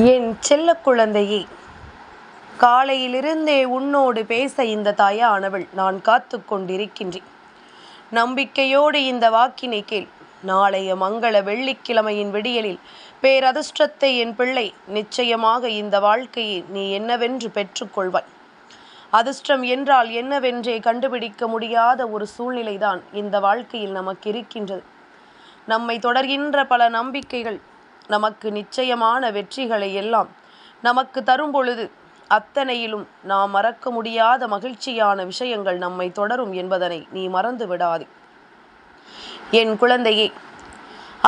என் செல்ல குழந்தையே காலையிலிருந்தே உன்னோடு பேச இந்த தாயானவள் நான் காத்து கொண்டிருக்கின்றேன். நம்பிக்கையோடு இந்த வாக்கினை கேள். நாளைய மங்கள வெள்ளிக்கிழமையின் விடியலில் பேரதிர்ஷ்டத்தை என் பிள்ளை நிச்சயமாக இந்த வாழ்க்கையை நீ என்னவென்று பெற்றுக்கொள்வாய். அதிர்ஷ்டம் என்றால் என்னவென்றே கண்டுபிடிக்க முடியாத ஒரு சூழ்நிலைதான் இந்த வாழ்க்கையில் நமக்கு இருக்கின்றது. நம்மை தொடர்கின்ற பல நம்பிக்கைகள் நமக்கு நிச்சயமான வெற்றிகளை எல்லாம் நமக்கு தரும் பொழுது அத்தனையிலும் நாம் மறக்க முடியாத மகிழ்ச்சியான விஷயங்கள் நம்மை தொடரும் என்பதனை நீ மறந்து விடாதே. என் குழந்தையே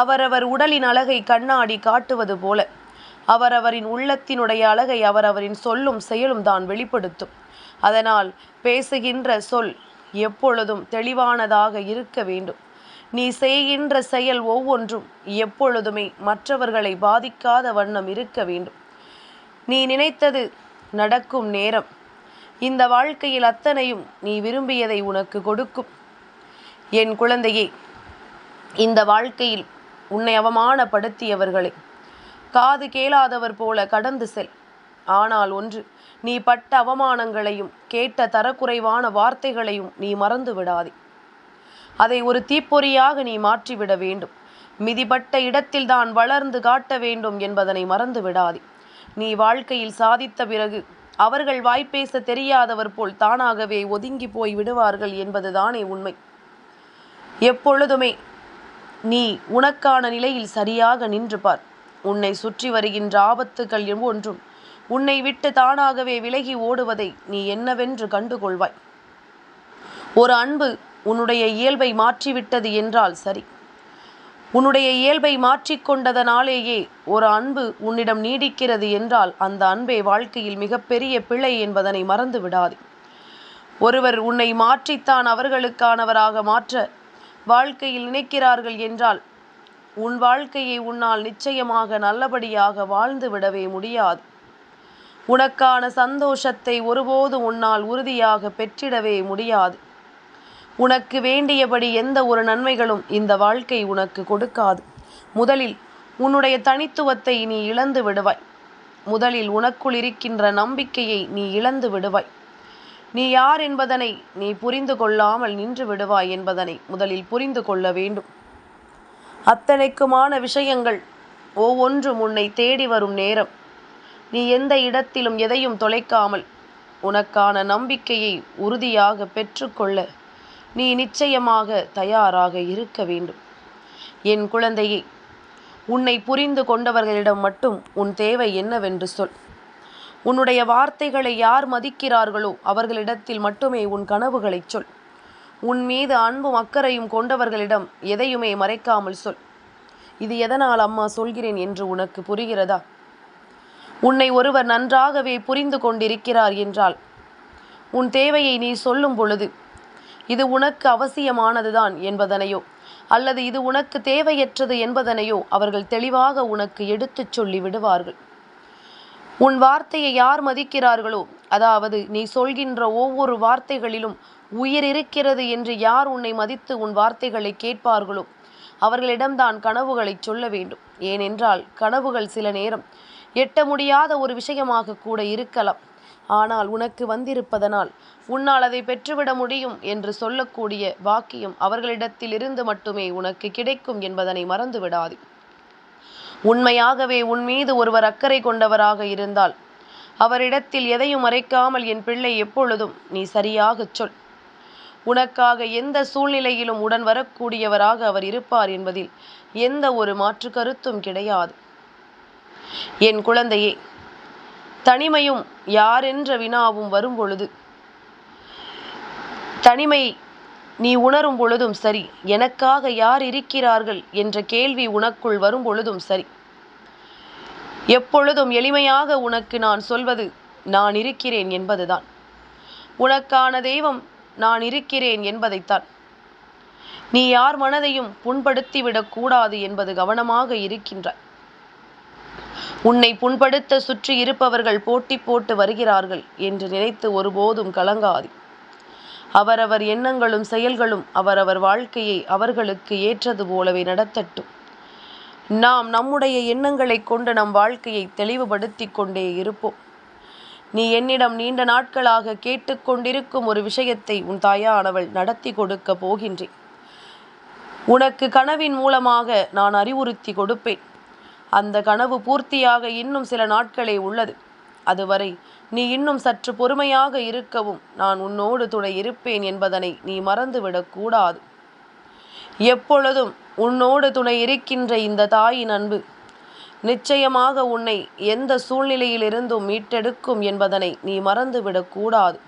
அவரவர் உடலின் அழகை கண்ணாடி காட்டுவது போல அவரவரின் உள்ளத்தினுடைய அழகை அவரவரின் சொல்லும் செயலும் தான் வெளிப்படுத்தும். அதனால் பேசுகின்ற சொல் எப்பொழுதும் தெளிவானதாக இருக்க வேண்டும். நீ செய்கின்ற செயல் ஒவ்வொன்றும் எப்பொழுதுமே மற்றவர்களை பாதிக்காத வண்ணம் இருக்க வேண்டும். நீ நினைத்தது நடக்கும் நேரம். இந்த வாழ்க்கையில் அத்தனையும் நீ விரும்பியதை உனக்கு கொடுக்கும். என் குழந்தையே இந்த வாழ்க்கையில் உன்னை அவமானப்படுத்தியவர்களை காது கேளாதவர் போல கடந்து செல். ஆனால் ஒன்று நீ பட்ட அவமானங்களையும் கேட்ட தரக்குறைவான வார்த்தைகளையும் நீ மறந்து விடாதே அதை ஒரு தீப்பொறியாக நீ மாற்றிவிட வேண்டும். மிதிப்பட்ட இடத்தில்தான் வளர்ந்து காட்ட வேண்டும் என்பதனை மறந்து விடாதே நீ வாழ்க்கையில் சாதித்த பிறகு அவர்கள் வாய்ப்பேச தெரியாதவர் போல் தானாகவே ஒதுங்கி போய் விடுவார்கள் என்பதுதானே உண்மை. எப்பொழுதுமே நீ உனக்கான நிலையில் சரியாக நின்று பார். உன்னை சுற்றி வருகின்ற ஆபத்துகள் ஒன்றும் உன்னை விட்டு தானாகவே விலகி ஓடுவதை நீ என்னவென்று கண்டுகொள்வாய். ஒரு அன்பு உன்னுடைய இயல்பை மாற்றிவிட்டது என்றால் சரி. உன்னுடைய இயல்பை மாற்றிக்கொண்டதனாலேயே ஒரு அன்பு உன்னிடம் நீடிக்கிறது என்றால் அந்த அன்பே வாழ்க்கையில் மிகப்பெரிய பிழை என்பதனை மறந்து விடாது. ஒருவர் உன்னை மாற்றித்தான் அவர்களுக்கானவராக மாற்ற வாழ்க்கையில் நினைக்கிறார்கள் என்றால் உன் வாழ்க்கையை உன்னால் நிச்சயமாக நல்லபடியாக வாழ்ந்து விடவே முடியாது. உனக்கான சந்தோஷத்தை ஒருபோது உன்னால் உறுதியாக பெற்றிடவே முடியாது. உனக்கு வேண்டியபடி எந்த ஒரு நன்மைகளும் இந்த வாழ்க்கை உனக்கு கொடுக்காது. முதலில் உன்னுடைய தனித்துவத்தை நீ இழந்து விடுவாய். முதலில் உனக்குள் இருக்கின்ற நம்பிக்கையை நீ இழந்து விடுவாய். நீ யார் என்பதனை நீ புரிந்து கொள்ளாமல் நின்று விடுவாய் என்பதனை முதலில் புரிந்து கொள்ள வேண்டும். அத்தனைக்குமான விஷயங்கள் ஒவ்வொன்றும் உன்னை தேடி வரும் நேரம். நீ எந்த இடத்திலும் எதையும் தொலைக்காமல் உனக்கான நம்பிக்கையை உறுதியாக பெற்றுக்கொள்ள நீ நிச்சயமாக தயாராக இருக்க வேண்டும். என் குழந்தையே உன்னை புரிந்து கொண்டவர்களிடம் மட்டும் உன் தேவை என்னவென்று சொல். உன்னுடைய வார்த்தைகளை யார் மதிக்கிறார்களோ அவர்களிடத்தில் மட்டுமே உன் கனவுகளை சொல். உன் மீது அன்பும் அக்கறையும் கொண்டவர்களிடம் எதையுமே மறைக்காமல் சொல். இது எதனால் அம்மா சொல்கிறேன் என்று உனக்கு புரிகிறதா? உன்னை ஒருவர் நன்றாகவே புரிந்து கொண்டிருக்கிறார் என்றால் உன் தேவையை நீ சொல்லும் பொழுது இது உனக்கு அவசியமானதுதான் என்பதனையோ? அல்லது இது உனக்கு தேவையற்றது என்பதனையோ அவர்கள் தெளிவாக உனக்கு எடுத்துச் சொல்லி விடுவார்கள். உன் வார்த்தையை யார் மதிக்கிறார்களோ அதாவது நீ சொல்கின்ற ஒவ்வொரு வார்த்தைகளிலும் உயிர் இருக்கிறது என்று யார் உன்னை மதித்து உன் வார்த்தைகளை கேட்பார்களோ அவர்களிடம்தான் கனவுகளை சொல்ல வேண்டும். ஏனென்றால் கனவுகள் சில நேரம் எட்ட முடியாத ஒரு விஷயமாக கூட இருக்கலாம். ஆனால் உனக்கு வந்திருப்பதனால் உன்னால் அதை பெற்றுவிட முடியும் என்று சொல்லக்கூடிய வாக்கியம் அவர்களிடத்தில் இருந்து மட்டுமே உனக்கு கிடைக்கும் என்பதனை மறந்து விடாது உண்மையாகவே உன் மீது ஒருவர் அக்கறை கொண்டவராக இருந்தால் அவரிடத்தில் எதையும் மறைக்காமல் என் பிள்ளை எப்பொழுதும் நீ சரியாகச் சொல். உனக்காக எந்த சூழ்நிலையிலும் உடன் வரக்கூடியவராக அவர் இருப்பார் என்பதில் எந்த ஒரு மாற்று கருத்தும் கிடையாது. என் குழந்தையே தனிமையும் யாரென்ற வினாவும் வரும் பொழுது. தனிமை நீ உணரும் பொழுதும் சரி எனக்காக யார் இருக்கிறார்கள் என்ற கேள்வி உனக்குள் வரும் பொழுதும் சரி. எப்பொழுதும் எளிமையாக உனக்கு நான் சொல்வது நான் இருக்கிறேன் என்பதுதான். உனக்கான தெய்வம் நான் இருக்கிறேன் என்பதைத்தான். நீ யார் மனதையும் புண்படுத்திவிடக் கூடாது என்பது கவனமாக இருக்கின்றாய். உன்னை புண்படுத்த சுற்றி இருப்பவர்கள் போட்டி போட்டு வருகிறார்கள் என்று நினைத்து ஒருபோதும் கலங்காது. அவரவர் எண்ணங்களும் செயல்களும் அவரவர் வாழ்க்கையை அவர்களுக்கு ஏற்றது போலவே நடத்தட்டும். நாம் நம்முடைய எண்ணங்களை கொண்டு நம் வாழ்க்கையை தெளிவுபடுத்தி கொண்டே இருப்போம். நீ என்னிடம் நீண்ட நாட்களாக கேட்டுக்கொண்டிருக்கும் ஒரு விஷயத்தை உன் தாயானவள் நடத்தி கொடுக்க போகின்றேன். உனக்கு கனவின் மூலமாக நான் அறிவுறுத்தி கொடுப்பேன். அந்த கனவு பூர்த்தியாக இன்னும் சில நாட்களே உள்ளது. அதுவரை நீ இன்னும் சற்று பொறுமையாக இருக்கவும் நான் உன்னோடு துணை இருப்பேன் என்பதனை நீ மறந்துவிடக்கூடாது எப்பொழுதும் உன்னோடு துணை இருக்கின்ற இந்த தாயின் அன்பு நிச்சயமாக உன்னை எந்த சூழ்நிலையிலிருந்தும் மீட்டெடுக்கும் என்பதனை நீ மறந்துவிடக்கூடாது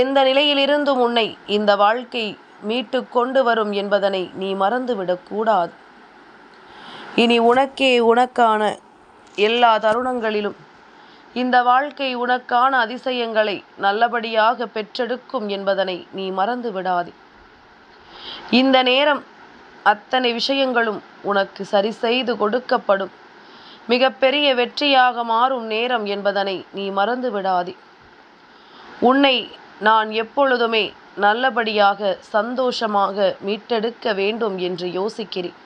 எந்த நிலையிலிருந்தும் உன்னை இந்த வாழ்க்கை மீட்டு கொண்டு வரும் என்பதனை நீ மறந்துவிடக்கூடாது இனி உனக்கே உனக்கான எல்லா தருணங்களிலும் இந்த வாழ்க்கை உனக்கான அதிசயங்களை நல்லபடியாக பெற்றெடுக்கும் என்பதனை நீ மறந்து விடாதே. இந்த நேரம் அத்தனை விஷயங்களும் உனக்கு சரி செய்து கொடுக்கப்படும். மிகப்பெரிய வெற்றியாக மாறும் நேரம் என்பதனை நீ மறந்து விடாதே. உன்னை நான் எப்பொழுதுமே நல்லபடியாக சந்தோஷமாக மீட்டெடுக்க வேண்டும் என்று யோசிக்கிறேன்.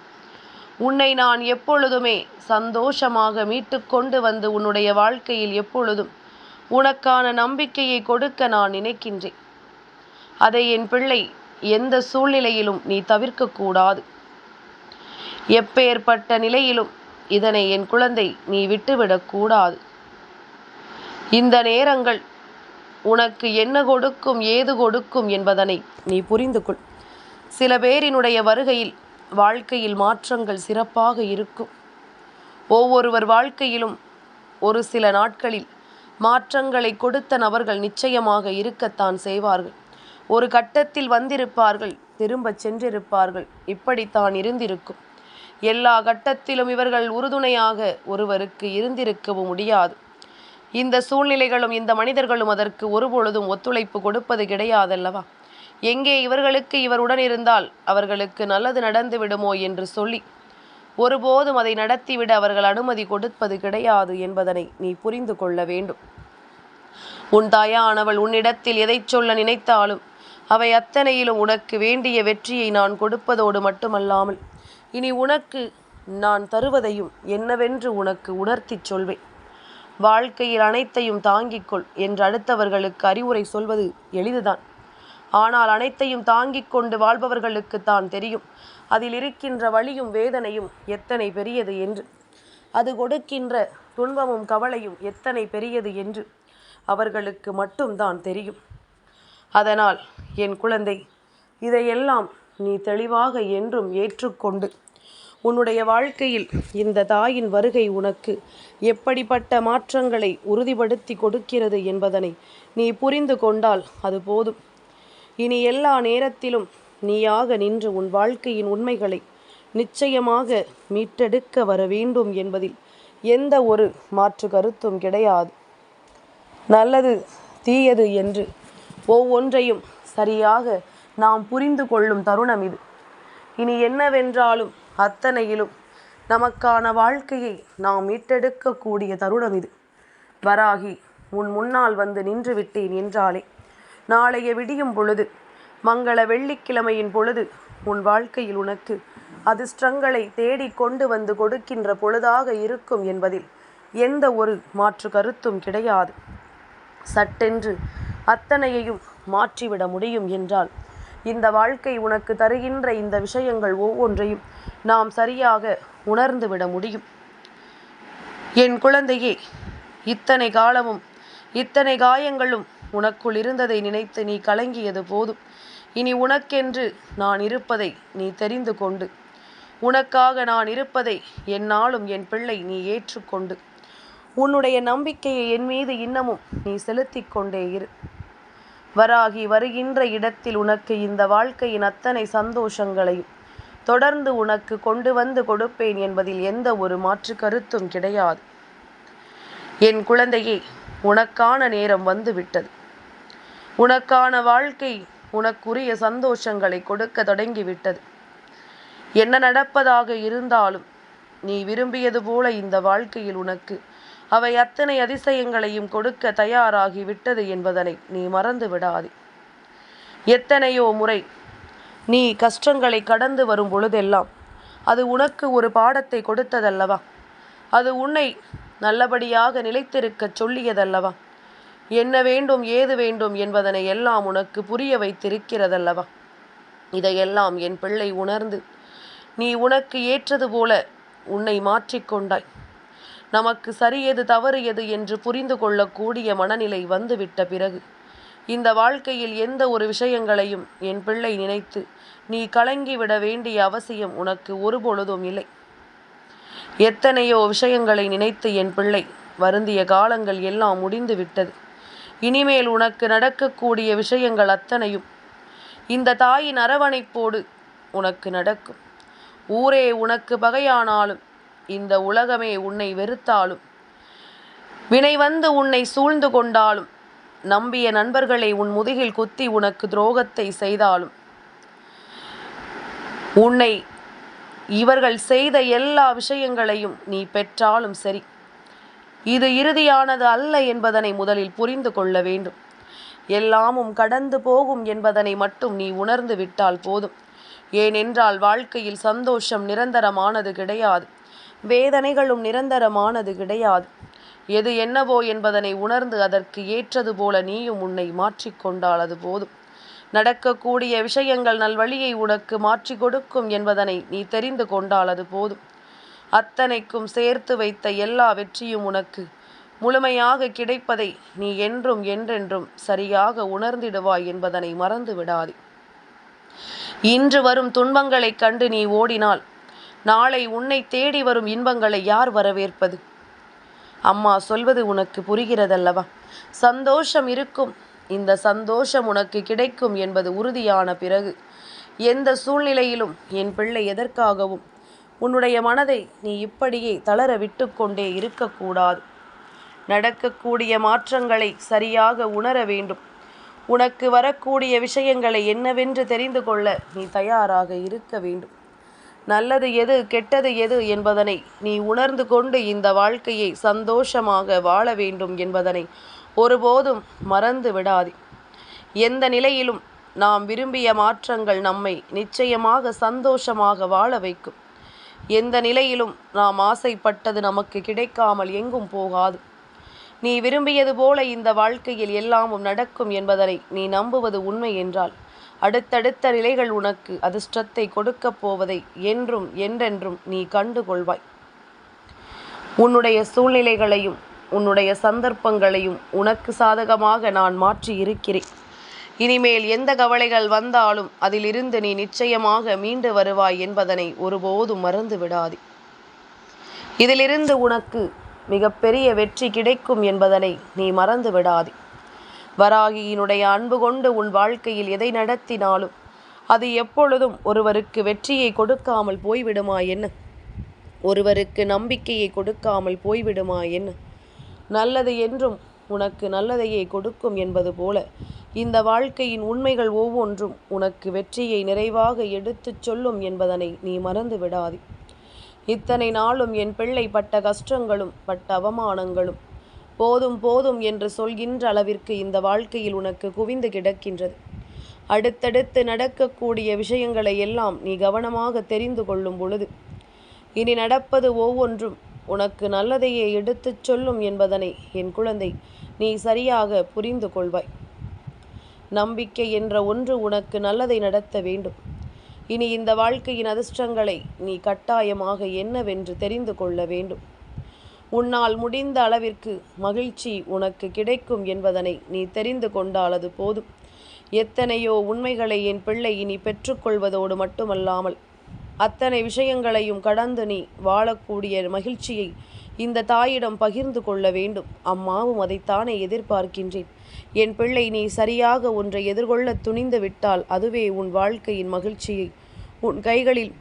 உன்னை நான் எப்பொழுதுமே சந்தோஷமாக மீட்டு கொண்டு வந்து உன்னுடைய வாழ்க்கையில் எப்பொழுதும் உனக்கான நம்பிக்கையை கொடுக்க நான் நினைக்கின்றேன். அதை என் பிள்ளை எந்த சூழ்நிலையிலும் நீ தவிர்க்கக்கூடாது. எப்பேற்பட்ட நிலையிலும் இதனை என் குழந்தை நீ விட்டுவிடக்கூடாது. இந்த நேரங்கள் உனக்கு என்ன கொடுக்கும் ஏது கொடுக்கும் என்பதனை நீ புரிந்து கொள் சில பேரினுடைய வருகையில் வாழ்க்கையில் மாற்றங்கள் சிறப்பாக இருக்கும். ஒவ்வொருவர் வாழ்க்கையிலும் ஒரு சில நாட்களில் மாற்றங்களை கொடுத்த நபர்கள் நிச்சயமாக இருக்கத்தான் செய்வார்கள். ஒரு கட்டத்தில் வந்திருப்பார்கள் திரும்ப சென்றிருப்பார்கள் இப்படித்தான் இருந்திருக்கும். எல்லா கட்டத்திலும் இவர்கள் உறுதுணையாக ஒருவருக்கு இருந்திருக்கவும் முடியாது. இந்த சூழ்நிலைகளும் இந்த மனிதர்களும் அதற்கு ஒருபொழுதும் ஒத்துழைப்பு கொடுப்பது கிடையாதல்லவா? எங்கே இவர்களுக்கு இவருடன் இருந்தால் அவர்களுக்கு நல்லது நடந்து விடுமோ என்று சொல்லி ஒருபோதும் அதை நடத்திவிட அவர்கள் அனுமதி கொடுப்பது கிடையாது என்பதனை நீ புரிந்து கொள்ள வேண்டும். உன் தாயானவள் உன்னிடத்தில் எதை சொல்ல நினைத்தாலும் அவை அத்தனையிலும் உனக்கு வேண்டிய வெற்றியை நான் கொடுப்பதோடு மட்டுமல்லாமல் இனி உனக்கு நான் தருவதையும் என்னவென்று உனக்கு உணர்த்திச் சொல்வேன். வாழ்க்கையில் அனைத்தையும் தாங்கிக்கொள் என்று அடுத்தவர்களுக்கு அறிவுரை சொல்வது எளிதுதான். ஆனால் அனைத்தையும் தாங்கிக் கொண்டு வாழ்பவர்களுக்கு தான் தெரியும். அதில் இருக்கின்ற வழியும் வேதனையும் எத்தனை பெரியது என்று. அது கொடுக்கின்ற துன்பமும் கவலையும் எத்தனை பெரியது என்று அவர்களுக்கு மட்டும்தான் தெரியும். அதனால் என் குழந்தை இதையெல்லாம் நீ தெளிவாக என்றும் ஏற்றுக்கொண்டு உன்னுடைய வாழ்க்கையில் இந்த தாயின் வருகை உனக்கு எப்படிப்பட்ட மாற்றங்களை உறுதிப்படுத்தி கொடுக்கிறது என்பதனை நீ புரிந்து கொண்டால் அது போதும். இனி எல்லா நேரத்திலும் நீயாக நின்று உன் வாழ்க்கையின் உண்மைகளை நிச்சயமாக மீட்டெடுக்க வர வேண்டும் என்பதில் எந்த ஒரு மாற்று கருத்தும் கிடையாது. நல்லது தீயது என்று ஒவ்வொன்றையும் சரியாக நாம் புரிந்து கொள்ளும் தருணம் இது. இனி என்னவென்றாலும் அத்தனையிலும் நமக்கான வாழ்க்கையை நாம் மீட்டெடுக்கக்கூடிய தருணம் இது. வராகி உன் முன்னால் வந்து நின்று விட்டேன் என்றாலே நாளைய விடியும் பொழுது மங்கள வெள்ளிக்கிழமையின் பொழுது உன் வாழ்க்கையில் உனக்கு அதிர்ஷ்டங்களை தேடி கொண்டு வந்து கொடுக்கின்ற பொழுதாக இருக்கும் என்பதில் எந்த ஒரு மாற்று கருத்தும் கிடையாது. சட்டென்று அத்தனையையும் மாற்றிவிட முடியும் என்றால் இந்த வாழ்க்கை உனக்கு தருகின்ற இந்த விஷயங்கள் ஒவ்வொன்றையும் நாம் சரியாக உணர்ந்து விட முடியும். என் குழந்தையே இத்தனை காலமும் இத்தனை காயங்களும் உனக்குள் இருந்ததை நினைத்து நீ கலங்கியது போதும். இனி உனக்கென்று நான் இருப்பதை நீ தெரிந்து கொண்டு. உனக்காக நான் இருப்பதை என்னாலும் என் பிள்ளை நீ ஏற்றுக்கொண்டு உன்னுடைய நம்பிக்கையை என் மீது இன்னமும் நீ செலுத்தி கொண்டே இரு. வராகி வருகின்ற இடத்தில் உனக்கு இந்த வாழ்க்கையின் அத்தனை சந்தோஷங்களையும் தொடர்ந்து உனக்கு கொண்டு வந்து கொடுப்பேன் என்பதில் எந்த ஒரு மாற்று கருத்தும் கிடையாது. என் குழந்தையே உனக்கான நேரம் வந்துவிட்டது. உனக்கான வாழ்க்கை உனக்குரிய சந்தோஷங்களை கொடுக்க தொடங்கிவிட்டது. என்ன நடப்பதாக இருந்தாலும் நீ விரும்பியது போல இந்த வாழ்க்கையில் உனக்கு அவை அத்தனை அதிசயங்களையும் கொடுக்க தயாராகி விட்டது என்பதனை நீ மறந்து விடாதே. எத்தனையோ முறை நீ கஷ்டங்களை கடந்து வரும் பொழுதெல்லாம் அது உனக்கு ஒரு பாடத்தை கொடுத்ததல்லவா? அது உன்னை நல்லபடியாக நிலைத்திருக்கச் சொல்லியதல்லவா? என்ன வேண்டும் ஏது வேண்டும் என்பதனை எல்லாம் உனக்கு புரிய வைத்திருக்கிறதல்லவா? இதையெல்லாம் என் பிள்ளை உணர்ந்து நீ உனக்கு ஏற்றது போல உன்னை மாற்றிக்கொண்டாய் நமக்கு சரியது தவறு எது என்று புரிந்து கொள்ளக்கூடிய மனநிலை வந்துவிட்ட பிறகு இந்த வாழ்க்கையில் எந்த ஒரு விஷயங்களையும் என் பிள்ளை நினைத்து நீ கலங்கிவிட வேண்டிய அவசியம் உனக்கு ஒருபொழுதும் இல்லை. எத்தனையோ விஷயங்களை நினைத்து என் பிள்ளை வருந்திய காலங்கள் எல்லாம் முடிந்து விட்டது. இனிமேல் உனக்கு நடக்கக்கூடிய விஷயங்கள் அத்தனையும் இந்த தாயின் அரவணைப்போடு உனக்கு நடக்கும். ஊரே உனக்கு பகையானாலும் இந்த உலகமே உன்னை வெறுத்தாலும் வினை வந்து உன்னை சூழ்ந்து கொண்டாலும் நம்பிய நண்பர்களை உன் முதுகில் குத்தி உனக்கு துரோகத்தை செய்தாலும் உன்னை இவர்கள் செய்த எல்லா விஷயங்களையும் நீ பெற்றாலும் சரி. இது இறுதியானது அல்ல என்பதனை முதலில் புரிந்து கொள்ள வேண்டும். எல்லாமும் கடந்து போகும் என்பதனை மட்டும் நீ உணர்ந்து விட்டால் போதும். ஏனென்றால் வாழ்க்கையில் சந்தோஷம் நிரந்தரமானது கிடையாது. வேதனைகளும் நிரந்தரமானது கிடையாது. எது என்னவோ என்பதனை உணர்ந்து அதற்கு ஏற்றது போல நீயும் உன்னை மாற்றிக்கொண்டால் அது போதும். நடக்கக்கூடிய விஷயங்கள் நல்வழியை உனக்கு மாற்றி கொடுக்கும் என்பதனை நீ தெரிந்து கொண்டால் அது போதும். அத்தனைக்கும் சேர்த்து வைத்த எல்லா வெற்றியும் உனக்கு. முழுமையாக கிடைப்பதை நீ என்றும் என்றென்றும் சரியாக உணர்ந்திடுவாய் என்பதனை மறந்து விடாதே. இன்று வரும் துன்பங்களைக் கண்டு நீ ஓடினால் நாளை உன்னை தேடி வரும் இன்பங்களை யார் வரவேற்பது? அம்மா சொல்வது உனக்கு புரிகிறதல்லவா? சந்தோஷம் இருக்கும். இந்த சந்தோஷம் உனக்கு கிடைக்கும் என்பது உறுதியான பிறகு எந்த சூழ்நிலையிலும் என் பிள்ளை எதற்காகவும் உன்னுடைய மனதை நீ இப்படியே தளர விட்டுக்கொண்டே இருக்கக்கூடாது. நடக்கக்கூடிய மாற்றங்களை சரியாக உணர வேண்டும். உனக்கு வரக்கூடிய விஷயங்களை என்னவென்று தெரிந்து கொள்ள நீ தயாராக இருக்க வேண்டும். நல்லது எது கெட்டது எது என்பதனை நீ உணர்ந்து கொண்டு இந்த வாழ்க்கையை சந்தோஷமாக வாழ வேண்டும் என்பதனை ஒருபோதும் மறந்து விடாதே. எந்த நிலையிலும் நாம் விரும்பிய மாற்றங்கள் நம்மை நிச்சயமாக சந்தோஷமாக வாழ வைக்கும். எந்த நிலையிலும் நாம் ஆசைப்பட்டது நமக்கு கிடைக்காமல் எங்கும் போகாது. நீ விரும்பியது போல இந்த வாழ்க்கையில் எல்லாமும் நடக்கும் என்பதனை நீ நம்புவது உண்மை என்றால் அடுத்தடுத்த நிலைகள் உனக்கு அதிர்ஷ்டத்தை கொடுக்கப் போவதை என்றும் என்றென்றும் நீ கண்டுகொள்வாய். உன்னுடைய சூழ்நிலைகளையும் உன்னுடைய சந்தர்ப்பங்களையும் உனக்கு சாதகமாக நான் மாற்றி இருக்கிறேன் இனிமேல் எந்த கவலைகள் வந்தாலும் அதிலிருந்து நீ நிச்சயமாக மீண்டு வருவாய் என்பதனை ஒருபோதும் மறந்து விடாதே. இதிலிருந்து உனக்கு மிகப்பெரிய வெற்றி கிடைக்கும் என்பதனை நீ மறந்து விடாதே. வராகியினுடைய அன்பு கொண்டு உன் வாழ்க்கையில் எதை நடத்தினாலும் அது எப்பொழுதும் ஒருவருக்கு வெற்றியை கொடுக்காமல் போய்விடுமா என்ன? ஒருவருக்கு நம்பிக்கையை கொடுக்காமல் போய்விடுமா என்ன? நல்லது என்றும் உனக்கு நல்லதையே கொடுக்கும் என்பது போல இந்த வாழ்க்கையின் உண்மைகள் ஒவ்வொன்றும் உனக்கு வெற்றியை நிறைவாக எடுத்துச் சொல்லும் என்பதனை நீ மறந்து விடாதே. இத்தனை நாளும் என் பிள்ளை பட்ட கஷ்டங்களும் பட்ட அவமானங்களும் போதும் போதும் என்று சொல்கின்ற அளவிற்கு இந்த வாழ்க்கையில் உனக்கு குவிந்து கிடக்கின்றது. அடுத்தடுத்து நடக்கக்கூடிய விஷயங்களை எல்லாம் நீ கவனமாக தெரிந்து கொள்ளும் பொழுது இனி நடப்பது ஒவ்வொன்றும் உனக்கு நல்லதையே எடுத்துச் சொல்லும் என்பதனை என் குழந்தை நீ சரியாக புரிந்து கொள்வாய். நம்பிக்கை என்ற ஒன்று உனக்கு நல்லதை நடத்த வேண்டும். இனி இந்த வாழ்க்கையின் அதிர்ஷ்டங்களை நீ கட்டாயமாக என்னவென்று தெரிந்து கொள்ள வேண்டும். உன்னால் முடிந்த அளவிற்கு மகிழ்ச்சி உனக்கு கிடைக்கும் என்பதனை நீ தெரிந்து கொண்டாலது போதும். எத்தனையோ உண்மைகளை என் பிள்ளை இனி பெற்றுக்கொள்வதோடு மட்டுமல்லாமல் அத்தனை விஷயங்களையும் கடந்து நீ வாழக்கூடிய மகிழ்ச்சியை இந்த தாயிடம் பகிர்ந்து கொள்ள வேண்டும். அம்மாவும் அதைத்தானே எதிர்பார்க்கின்றேன். என் பிள்ளை நீ சரியாக ஒன்றை எதிர்கொள்ள துணிந்து விட்டால் அதுவே உன் வாழ்க்கையின் மகிழ்ச்சியை உன் கைகளில்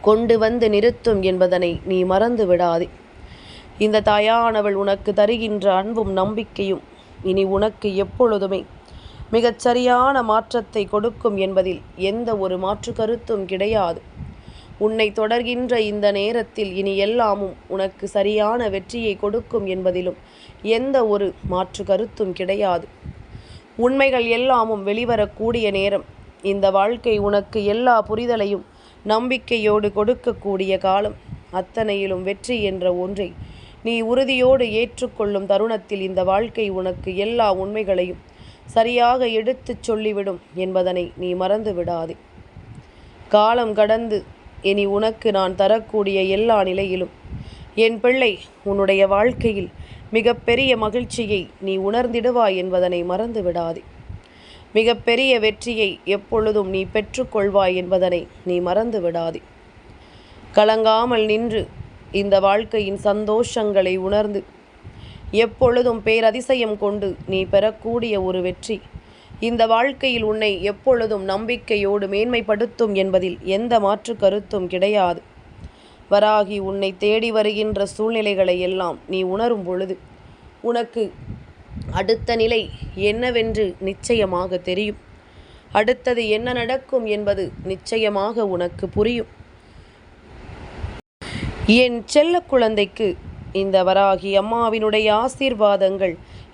கொண்டு வந்து நிறுத்தும் என்பதனை நீ மறந்து விடாதே. இந்த தாயானவள் உனக்கு தருகின்ற அன்பும் நம்பிக்கையும் இனி உனக்கு எப்பொழுதுமே மிகச் சரியான மாற்றத்தை கொடுக்கும் என்பதில் எந்த ஒரு மாற்று கருத்தும் கிடையாது. உன்னை தொடர்கின்ற இந்த நேரத்தில் இனி எல்லாமும் உனக்கு சரியான வெற்றியை கொடுக்கும் என்பதிலும் எந்த ஒரு மாற்று கருத்தும் கிடையாது. உண்மைகள் எல்லாமும் வெளிவரக்கூடிய நேரம். இந்த வாழ்க்கை உனக்கு எல்லா புரிதலையும் நம்பிக்கையோடு கொடுக்கக்கூடிய காலம். அத்தனையிலும் வெற்றி என்ற ஒன்றை நீ உறுதியோடு ஏற்றுக்கொள்ளும் தருணத்தில் இந்த வாழ்க்கை உனக்கு எல்லா உண்மைகளையும் சரியாக எடுத்துச் சொல்லிவிடும் என்பதனை நீ மறந்து விடாதே காலம் கடந்து இனி உனக்கு நான் தரக்கூடிய எல்லா நிலையிலும். என் பிள்ளை உன்னுடைய வாழ்க்கையில் மிகப்பெரிய மகிழ்ச்சியை நீ உணர்ந்திடுவாய் என்பதனை மறந்து விடாதே மிகப்பெரிய வெற்றியை எப்பொழுதும் நீ பெற்றுக்கொள்வாய் என்பதனை நீ மறந்து விடாதே கலங்காமல் நின்று இந்த வாழ்க்கையின் சந்தோஷங்களை உணர்ந்து எப்பொழுதும் பேரதிசயம் கொண்டு நீ பெறக்கூடிய ஒரு வெற்றி இந்த வாழ்க்கையில் உன்னை எப்பொழுதும் நம்பிக்கையோடு மேன்மைப்படுத்தும் என்பதில் எந்த மாற்று கருத்தும் கிடையாது. வராகி உன்னை தேடி வருகின்ற சூழ்நிலைகளை எல்லாம் நீ உணரும் பொழுது உனக்கு அடுத்த நிலை என்னவென்று நிச்சயமாக தெரியும். அடுத்தது என்ன நடக்கும் என்பது நிச்சயமாக உனக்கு புரியும். என் செல்ல குழந்தைக்கு இந்த வராகி அம்மாவினுடைய ஆசீர்வாதங்கள்